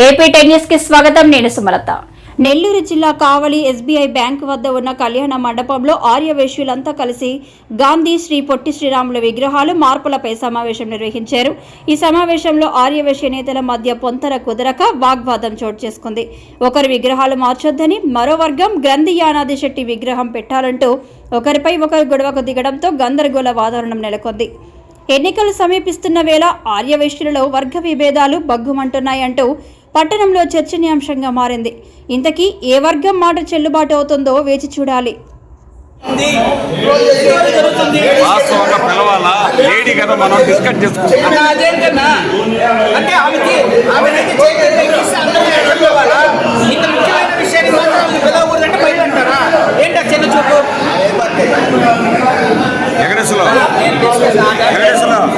AP టెన్యూస్కి స్వాగతం నేను సుమలత. నెల్లూరు జిల్లా కావలి ఎస్బీఐ బ్యాంకు వద్ద ఉన్న కళ్యాణ మండపంలో ఆర్యవేశ్యులంతా కలిసి గాంధీ శ్రీ పొట్టి శ్రీరాముల విగ్రహాలు మార్పులపై సమావేశం నిర్వహించారు. ఈ సమావేశంలో ఆర్యవేశ్య నేతల మధ్య పొంతర కుదరక వాగ్వాదం చోటు చేసుకుంది. ఒకరి విగ్రహాలు మార్చొద్దని మరో వర్గం గ్రంథి యానాది శెట్టి విగ్రహం పెట్టాలంటూ ఒకరిపై ఒకరు గొడవకు దిగడంతో గందరగోళ వాతావరణం నెలకొంది. ఎన్నికలు సమీపిస్తున్న వేళ ఆర్యవైశ్యులలో వర్గ విభేదాలు బగ్గుమంటున్నాయంటూ పట్టణంలో చర్చనీయాంశంగా మారింది. ఇంతకీ ఏ వర్గం మాట చెల్లుబాటు అవుతుందో వేచి చూడాలి. ఉంది. జరుగుతుంది వాస్తవంగా పిలవాలా? లేడీ కదా మనం డిస్కస్ చేసుకుంటాం అన్న అదేంటన్నా అంటే ఆమెకి ఆమెనైతే చేయగలిగితే ఇస్తే అందరినీ చెప్పేవాళ్ళ? ఇంత ముఖ్యమైన విషయాన్ని మాత్రం ఆమెను పిలవకూడదంటే బయట అంటారా ఏంటి ఆ చిన్న చూపు? వెంకటేశ్వరరావు వెంకటేశ్వరరావు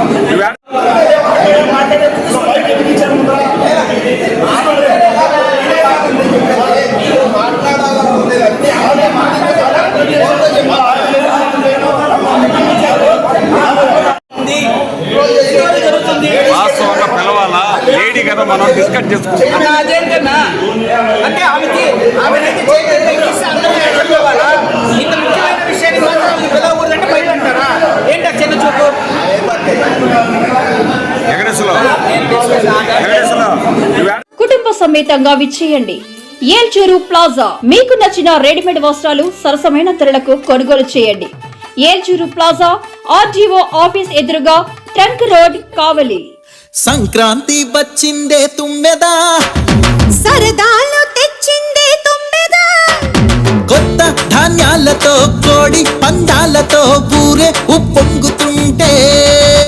లేడీ కదా మనం డిస్కస్ చేసుకుంటాం అన్న అదేంటన్నా అంటే ఆమెకి ఆమెనైతే చేయగలిగితే ఇస్తే అందరినీ చెప్పేవాళ్ళ ఇంత ముఖ్యమైన విషయాన్ని మాత్రం ఆమెను పిలవకూడదంటే బయట అంటారా ఏంటి ఆ చిన్న చూపు? వెంకటేశ్వరరావు. వెంకటేశ్వరరావు నువ్వు ఏడ- కుటుంబ సమేతంగా విచ్చేయండి. ఏల్చూరు ప్లాజా. మీకు నచ్చిన రెడీమేడ్ వస్త్రాలు సరసమైన ధరలకు కొనుగోలు చేయండి. ఏల్చూరు ప్లాజా ఆర్జీఓ ఆఫీస్ ఎదురుగా ట్రంక్ రోడ్ కావలి. సంక్రాంతి వచ్చిందే తుమ్మెదా? సరదాలు తెచ్చిందే తుమ్మెదా? కొత్త ధాన్యాలతో కోడి పందాలతో ఊరే ఉప్పొంగుతుంటే